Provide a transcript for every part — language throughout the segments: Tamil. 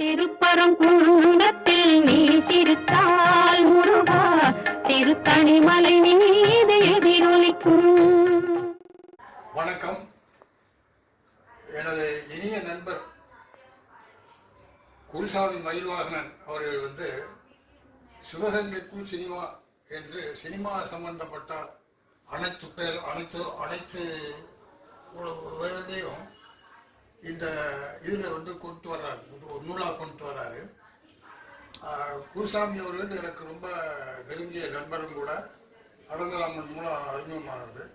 திருப்பரங்குன்றத்தில் நீ சிரித்தால் முருகா திருத்தணிமலை மீது எதிரொலிக்கும். வணக்கம். எனது இனிய நண்பர் குருசாமி மயில்வாகனன் அவர்கள் வந்து சிவகங்கைக்குள் சினிமா என்று சினிமா சம்பந்தப்பட்ட அனைத்து பேர் அனைத்து அனைத்து இந்த இதில் வந்து கொண்டு வர்றாரு. ஒரு நூலாக கொண்டு வர்றாரு. குருசாமி அவர்கள் எனக்கு ரொம்ப நெருங்கிய நண்பரும் கூட. அனந்தராமன் மூலம் அறிமுகமானது.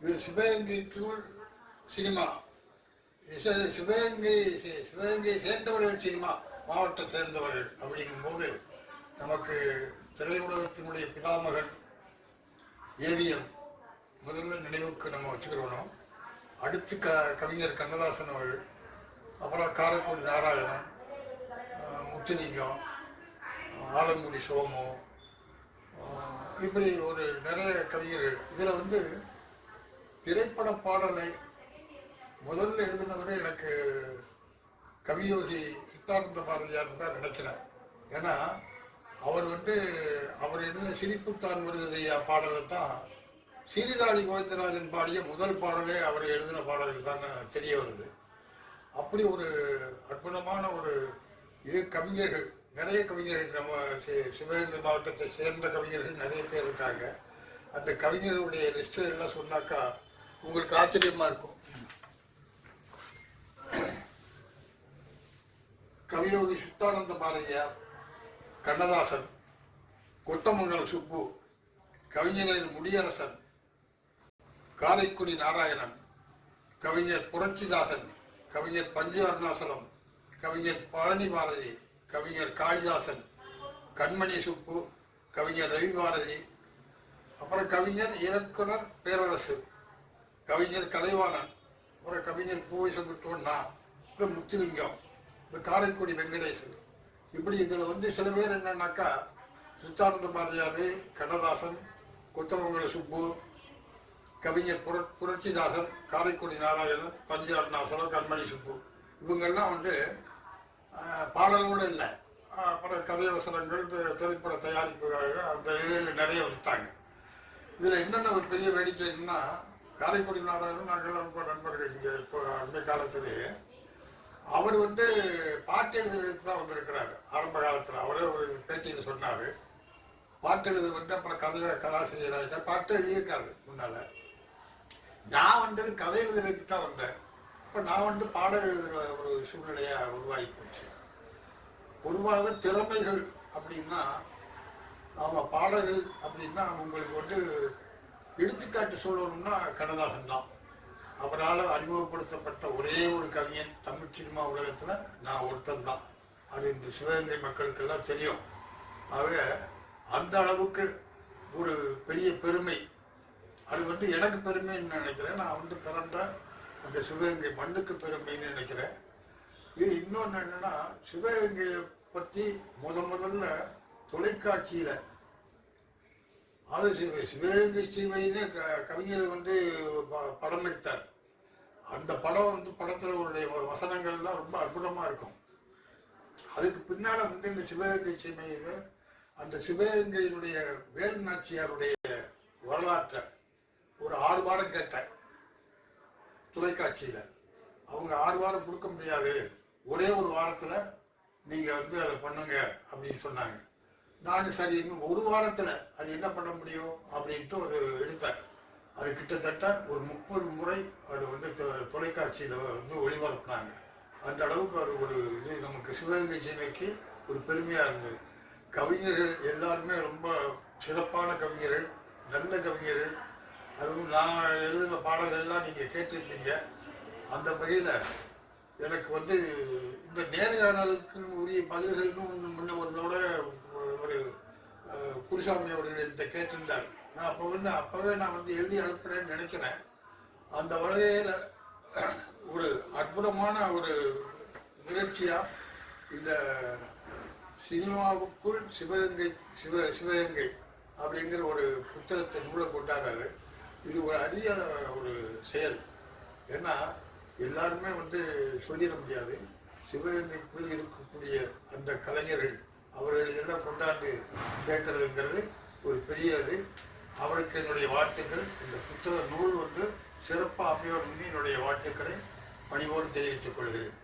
இது சிவகங்கைக்குள் சினிமா. இசை- சிவகங்கை சிவகங்கையை சிவகங்கை சேர்ந்தவர்கள் சினிமா மாவட்டத்தை சேர்ந்தவர்கள் அப்படிங்கும்போது நமக்கு திரையுலகத்தினுடைய பிதாமகன் ஏவிஎம் முதல்ல நினைவுக்கு நம்ம வச்சுக்கிறோம். அடுத்து க கவிஞர் கண்ணதாசன் அவர்கள் அப்புறம் காரைக்குடி நாராயணன் முத்துலிங்கம் ஆலங்குடி சோமு இப்படி ஒரு நிறைய கவிஞர்கள். இதில் வந்து திரைப்பட பாடலை முதல்ல எழுதினவரை எனக்கு கவியோகி சித்தானந்த பாரதியார் தான் நினைக்கிறேன் ஏன்னா அவர் வந்து அவர் எழுதின சிரிப்புத்தான் வருகையா பாடலை தான் சீர்காழி கோவிந்தராஜன் பாடிய முதல் பாடலே அவர் எழுதின பாடல்கள் தான் தெரிய வருது. அப்படி ஒரு அற்புதமான ஒரு இது கவிஞர்கள் நிறைய கவிஞர்கள் நம்ம சி- சிவகங்கை மாவட்டத்தை சேர்ந்த கவிஞர்கள் நிறைய பேர் இருக்காங்க. அந்த கவிஞர்களுடைய லிஸ்ட் எல்லாம் சொன்னாக்கா உங்களுக்கு ஆச்சரியமா இருக்கும். கவியோகி சுத்தானந்த பாரதியார் கண்ணதாசன் கொத்தமங்கலம் சுப்பு கவிஞர் முடியரசன் காரைக்குடி நாராயணன் கவிஞர் புரட்சிதாசன் கவிஞர் பஞ்சு அருணாசலம் கவிஞர் பழனி பாரதி கவிஞர் காளிதாசன் கண்மணி சுப்பு கவிஞர் ரவி பாரதி அப்புறம் கவிஞர் இயக்குனர் பேரரசு கவிஞர் கலைவாணன் அப்புறம் கவிஞர் பூவை சந்திட்டோன்னா அப்புறம் முத்துலிங்கம் இந்த காரைக்குடி வெங்கடேசன். இப்படி இதில் வந்து சில பேர் என்னன்னாக்கா சித்தானந்த பாரதியார் கண்ணதாசன் கொத்தமங்கல சுப்பு கவிஞர் புர புரட்சிதாசன் காரைக்குடி நாராயணன் பஞ்சு அருணாசலம் கண்மணி சுப்பு. இவங்கெல்லாம் வந்து ஆஹ், பாடல்களோடு இல்லை. அப்புறம் கதைவசனங்கள் அவசரங்கள் திரைப்பட தயாரிப்புகள் அந்த இதில் நிறைய விட்டாங்க. இதில் என்னென்ன ஒரு பெரிய வேடிக்கைன்னா காரைக்குடி நாராயணன் நாங்கள் ரொம்ப நண்பர்கள் இங்கே இப்போ அண்மை காலத்திலேயே அவர் வந்து பாட்டு எழுதுறதுக்கு தான் வந்திருக்கிறாரு. ஆரம்ப காலத்தில் அவரே ஒரு பேட்டியில் சொன்னார். பாட்டு எழுது வந்து அப்புறம் கதை கதாசிரியராக பாட்டு எழுதியிருக்காரு முன்னால். நான் வந்தது கதை எழுதுறதுக்கு தான் வந்தேன். இப்போ நான் வந்து பாடம் எழுதுகிற ஒரு சூழ்நிலையாக உருவாகி போச்சு பொதுவாக திறமைகள் அப்படின்னா ஆமாம் பாடல்கள் அப்படின்னா உங்களுக்கு வந்து எடுத்துக்காட்டு சொல்லணும்னா கண்ணதாசன் தான். அவரால் அறிமுகப்படுத்தப்பட்ட ஒரே ஒரு கவிஞன் தமிழ் சினிமா உலகத்தில் நான் ஒருத்தன் தான். அது இந்த சிவகங்கை மக்களுக்கெல்லாம் தெரியும். ஆக அந்த அளவுக்கு ஒரு பெரிய பெருமை அது வந்து எனக்கு பெருமைன்னு நினைக்கிறேன் நான் வந்து பிறந்த அந்த சிவகங்கை மண்ணுக்கு பெருமைன்னு நினைக்கிறேன். இது இன்னொன்று என்னன்னா சிவகங்கையை பற்றி முத முதல்ல தொலைக்காட்சியில் அது சிவ சிவகங்கை சீமைன்னு க கவிஞர் வந்து ப- படம் எடுத்தார். அந்த படம் வந்து படத்தில் உடைய வசனங்கள்லாம் ரொம்ப அற்புதமாக இருக்கும். அதுக்கு பின்னால் வந்து இந்த சிவகங்கை சீமையில் அந்த சிவகங்கையினுடைய வேல் நாச்சியாருடைய வரலாற்றை ஒரு ஆறு வாரம் கேட்டேன். தொலைக்காட்சியில். அவங்க ஆறு வாரம் கொடுக்க முடியாது. ஒரே ஒரு வாரத்தில் நீங்கள் வந்து அதை பண்ணுங்க அப்படின்னு சொன்னாங்க. நானும் சரி இன்னும் ஒரு வாரத்தில் அது என்ன பண்ண முடியும் அப்படின்ட்டு ஒரு எடுத்தேன். அது கிட்டத்தட்ட ஒரு முப்பது முறை அது வந்து தொ- தொலைக்காட்சியில் வந்து ஒளிபரப்புனாங்க. அந்த அளவுக்கு அது ஒரு இது நமக்கு சிவகங்கை சீமைக்கு ஒரு பெருமையாக இருந்தது. கவிஞர்கள் எல்லாருமே ரொம்ப சிறப்பான கவிஞர்கள் நல்ல கவிஞர்கள். அதுவும் நான் எழுதின பாடல்கள்லாம் நீங்கள் கேட்டிருப்பீங்க. அந்த வகையில் எனக்கு வந்து இந்த நேர்காணலுக்கு உரிய பதில்கள்னு ஒன்று முன்ன ஒரு ஒரு குருசாமி அவர்கள் என்கிட்ட கேட்டிருந்தார். நான் அப்போ வந்து அப்போவே நான் வந்து எழுதி அனுப்புறேன்னு நினைக்கிறேன். அந்த வகையில் ஒரு அற்புதமான ஒரு நிகழ்ச்சியாக இந்த சினிமாவுக்குள் சிவகங்கை சிவ சிவகங்கை அப்படிங்கிற ஒரு புத்தகத்தை நூலை கொண்டாடுறாரு. இது ஒரு அரிய ஒரு செயல். ஏன்னா எல்லாருமே வந்து சொல்லிட முடியாது. சிவகங்கைக்குள் இருக்கக்கூடிய அந்த கலைஞர்கள் அவர்களை எல்லாம் கொண்டாந்து சேர்க்கிறதுங்கிறது ஒரு பெரிய இது. அவருக்கு என்னுடைய வாழ்த்துக்கள். இந்த புத்தக நூல் வந்து சிறப்பாக அமையோர் என்னுடைய வாழ்த்துக்களை பணிவோடு தெரிவித்துக் கொள்கிறேன்.